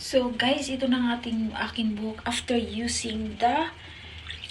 So guys, ito na ang ating aking book after using the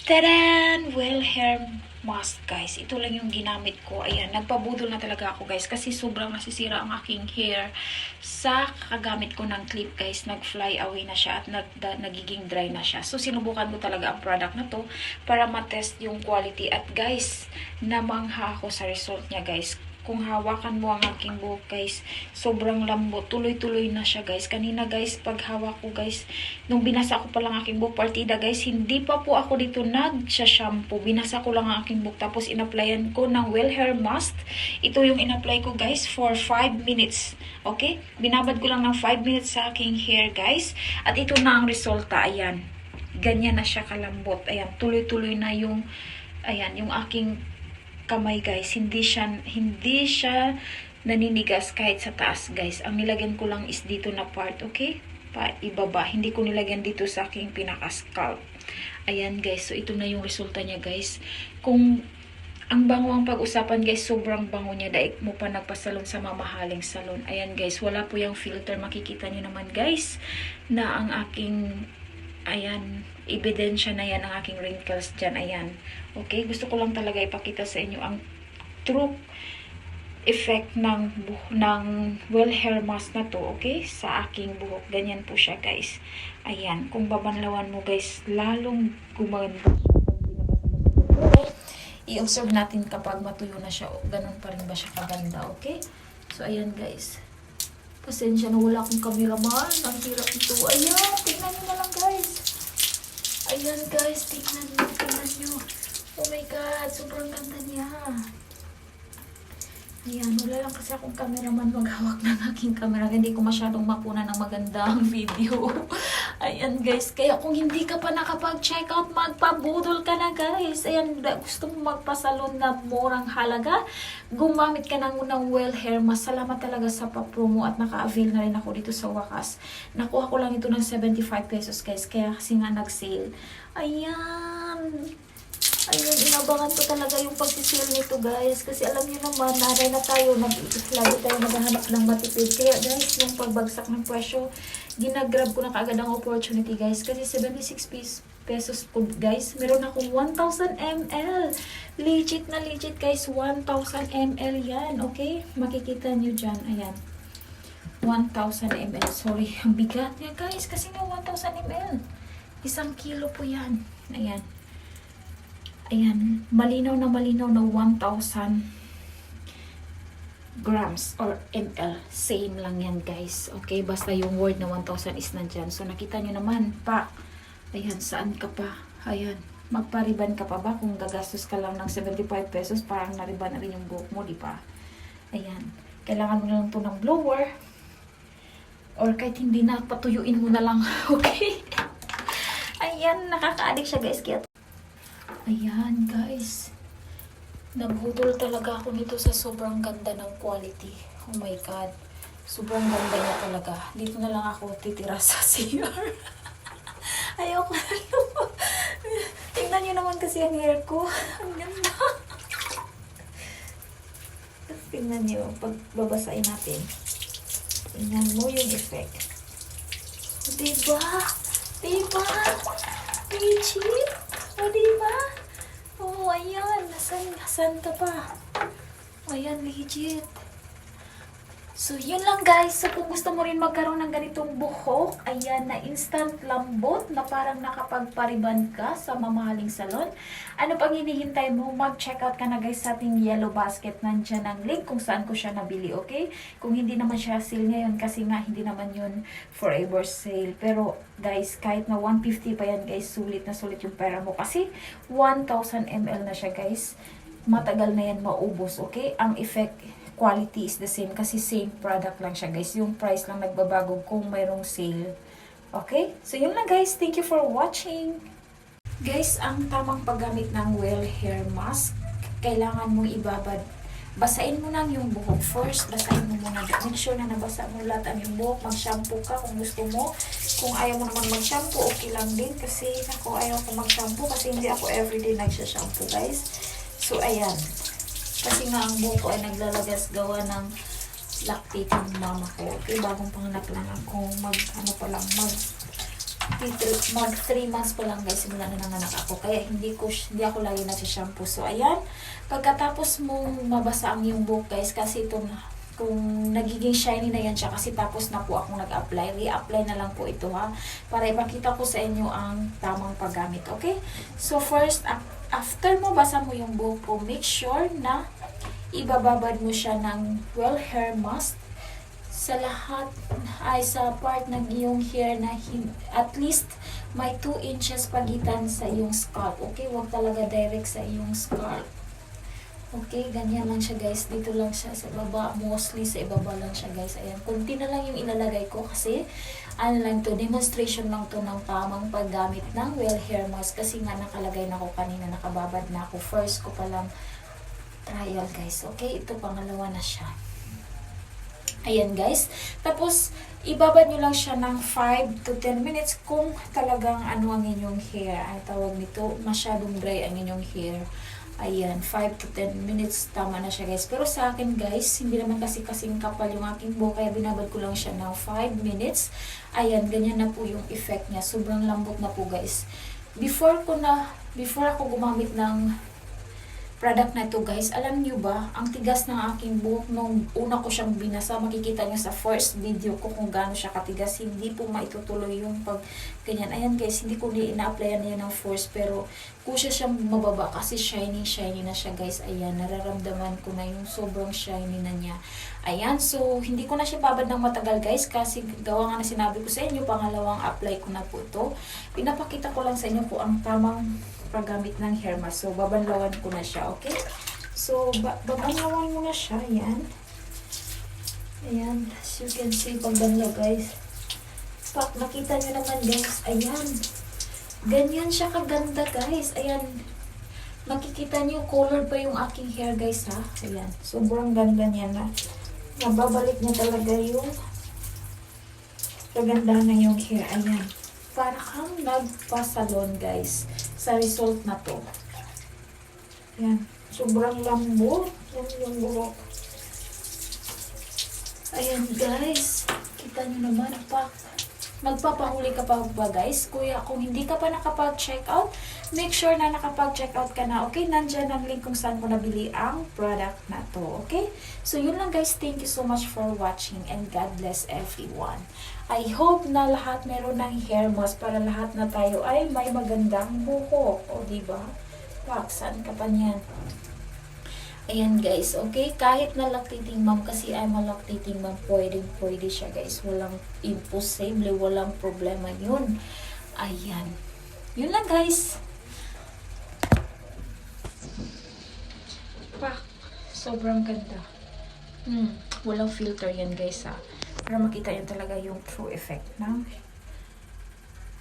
Tadan! Well hair mask guys. Ito lang yung ginamit ko. Ayan, nagpabudol na talaga ako guys kasi sobrang nasisira ang aking hair sa kagamit ko ng clip guys. Nag-fly away na siya at nag, nagiging dry na siya. So sinubukan ko talaga ang product na to para matest yung quality at guys, namangha ako sa result niya guys kung hawakan mo ang aking buhok guys. Sobrang lambot tuloy-tuloy na siya guys. Kanina guys pag hawak ko guys nung binasa ko pa lang aking buhok partida guys hindi pa po ako dito nag shampoo binasa ko lang ang aking buhok tapos inaplayan ko ng well hair mask ito yung inapply ko guys for 5 minutes. Okay? Binabad ko lang ng 5 minutes sa aking hair guys. At ito na ang resulta. Ayan. Ganyan na siya kalambot. Ayan tuloy-tuloy na yung ayan yung aking kamay guys, hindi siya hindi siya naninigas kahit sa taas guys. Ang nilagyan ko lang is dito na part, okay? Pa ibaba. Hindi ko nilagyan dito sa aking pinaka-scalp. Ayan guys, so ito na yung resulta niya guys. Kung ang bango ang pag-usapan guys, sobrang bango niya. Daig mo pa nagpasalon sa mamahaling salon. Ayan guys, wala po yung filter. Makikita niyo naman guys na ang aking ayan, ebidensya na yan ang aking wrinkles dyan. Ayan. Okay, gusto ko lang talaga ipakita sa inyo ang true effect ng buh- ng well hair mask na to, okay? Sa aking buhok. Ganyan po siya, guys. Ayan, kung babanlawan mo, guys, lalong gumanda siya. I-observe natin kapag matuyo na siya, ganun pa rin ba siya kaganda, okay? So, ayan, guys. Pasensya na wala akong cameraman. Ang hirap ito. Ayan, tingnan nyo na lang. Ayan, guys, tingnan nyo, tingnan nyo. Oh my God, sobrang ganda niya. Ayan, wala lang kasi akong cameraman maghawak ng aking camera. Hindi ko masyadong mapuna ng magandang video. Ayan guys, kaya kung hindi ka pa nakapag-check out, magpabudol ka na guys. Ayan, gusto mo magpasalon na murang halaga, gumamit ka ng, ng well hair mask. Salamat talaga sa pa-promo at naka-avail na rin ako dito sa wakas. Nakuha ko lang ito ng 75 pesos guys, kaya kasi nga nag-sale. Ayan, Ayun, inabangan ko talaga yung pagsisil nito guys. Kasi alam niyo naman, nanay na tayo, lagi tayo naghahanap ng matipid. Kaya guys, yung pagbagsak ng presyo, ginagrab ko na kaagad ang opportunity guys. Kasi 76 piece pesos po guys. Meron akong 1,000 ml. Legit na legit guys, 1,000 ml yan. Okay? Makikita niyo dyan. Ayan. 1,000 ml. Sorry, ang bigat niya guys. Kasi nga 1,000 ml. Isang kilo po yan. Ayan. Ayan, malinaw na malinaw na 1,000 grams or ml. Same lang yan, guys. Okay, basta yung word na 1,000 is nandyan. So, nakita nyo naman, pa. Ayan, saan ka pa? Ayan, magpariban ka pa ba kung gagastos ka lang ng 75 pesos, parang nariban na rin yung buhok mo, di ba? Ayan, kailangan mo lang to ng blower. Or kahit hindi na, patuyuin mo na lang. Okay? Ayan, nakaka-addict siya, guys. Kaya Ayan, guys. Nagbudol talaga ako nito sa sobrang ganda ng quality. Oh my God. Sobrang ganda niya talaga. Dito na lang ako titira sa CR. Ayoko na. Tingnan niyo naman kasi ang hair ko. Ang ganda. Tingnan niyo, pag babasain natin. Tingnan mo yung effect. Diba? Diba? Peachy? O, diba? Oh, ayan. Nasaan, nasaan pa? Ayan, legit. So, yun lang guys. So, kung gusto mo rin magkaroon ng ganitong buhok, ayan, na instant lambot, na parang nakapagpariban ka sa mamahaling salon. Ano pang hinihintay mo? Mag-check out ka na guys sa ating yellow basket. Nandyan ang link kung saan ko siya nabili, okay? Kung hindi naman siya sale ngayon, kasi nga hindi naman yun forever sale. Pero, guys, kahit na 150 pa yan, guys, sulit na sulit yung pera mo. Kasi, 1,000 ml na siya, guys. Matagal na yan maubos, okay? Ang effect, quality is the same kasi same product lang siya guys. Yung price lang nagbabago kung mayroong sale. Okay? So yun lang guys. Thank you for watching. Guys, ang tamang paggamit ng well hair mask, kailangan mong ibabad. Basain mo lang yung buhok first. Basain mo muna. Make sure na nabasa mo lahat ang yung buhok. Mag-shampoo ka kung gusto mo. Kung ayaw mo naman mag-shampoo, okay lang din. Kasi ako ayaw ko mag-shampoo kasi hindi ako everyday nagsha-shampoo guys. So ayan. Kasi nga ang buhok ko ay naglalagas gawa ng lactating mama ko. Okay, bagong panganak lang ako. Mag, ano pa lang, mag, mag 3 months pa lang guys, simula na nanganak ako. Kaya hindi ko, hindi ako lagi na shampoo. So, ayan. Pagkatapos mong mabasa ang iyong buhok guys, kasi ito na, kung nagiging shiny na yan siya kasi tapos na po ako nag-apply. Re-apply na lang po ito ha. Para ipakita ko sa inyo ang tamang paggamit. Okay? So first, af- after mo basa mo yung buhok po, make sure na ibababad mo siya ng well hair mask sa lahat ay sa part ng iyong hair na at least may 2 inches pagitan sa iyong scalp. Okay? Huwag talaga direct sa iyong scalp. Okay, ganyan lang siya guys. Dito lang siya sa baba. Mostly sa ibaba lang siya guys. Ayan, kunti na lang yung ilalagay ko kasi ano lang to, demonstration lang to ng tamang paggamit ng well hair mask. Kasi nga nakalagay na ako kanina, nakababad na ako. First ko palang trial guys. Okay, ito pangalawa na siya. Ayan guys. Tapos, ibabad nyo lang siya ng 5 to 10 minutes kung talagang ano ang inyong hair. Ang tawag nito, masyadong dry ang inyong hair. Ayan, 5 to 10 minutes, tama na siya guys. Pero sa akin guys, hindi naman kasi kasing kapal yung aking buhok, kaya binabad ko lang siya ng 5 minutes. Ayan, ganyan na po yung effect niya. Sobrang lambot na po guys. Before ko na, before ako gumamit ng product na ito guys, alam niyo ba, ang tigas ng aking buhok nung una ko siyang binasa, makikita niyo sa first video ko kung gaano siya katigas, hindi po maitutuloy yung pag ganyan. Ayan guys, hindi ko ni ina-applyan niya ng force, pero kusya siyang mababa kasi shiny shiny na siya guys. Ayan, nararamdaman ko na yung sobrang shiny na niya. Ayan, so hindi ko na siya babad ng matagal guys kasi gawa nga na sinabi ko sa inyo, pangalawang apply ko na po ito. Pinapakita ko lang sa inyo kung ang tamang paggamit ng hair mask. So, babanlawan ko na siya, okay? So, ba babanlawan mo na siya, ayan. Ayan, as you can see, pagbanlaw guys. Pak, nakita nyo naman guys, ayan. Ganyan siya kaganda guys, ayan. Makikita nyo, colored pa yung aking hair guys ha. Ayan, sobrang ganda niya na. Nababalik niya talaga yung kagandahan ng yung hair. Ayan. Para kang nagpa-salon guys sa result na to. Ayan. Sobrang lambot. Yan yung buhok. Ayan guys. Kita nyo naman pa. Magpapahuli ka pa ba guys? Kuya, kung hindi ka pa nakapag-check out, make sure na nakapag-check out ka na. Okay? Nandyan ang link kung saan mo nabili ang product na to. Okay? So, yun lang guys. Thank you so much for watching and God bless everyone. I hope na lahat meron ng hair mask para lahat na tayo ay may magandang buhok. O, di ba? Pak, saan ka pa niyan? Ayan guys, okay? Kahit na lactating mom, kasi I'm a lactating mom, pwedeng pwede siya guys. Walang imposible, walang problema yun. Ayan. Yun lang guys. Pak, sobrang ganda. Hmm, walang filter yan guys ha. Para makita yan talaga yung true effect ng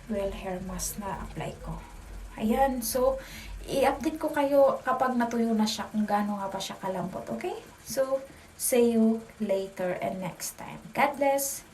well hair mask na apply ko. Ayan, so, i-update ko kayo kapag natuyo na siya kung gaano nga pa siya kalambot, okay? So, see you later and next time. God bless!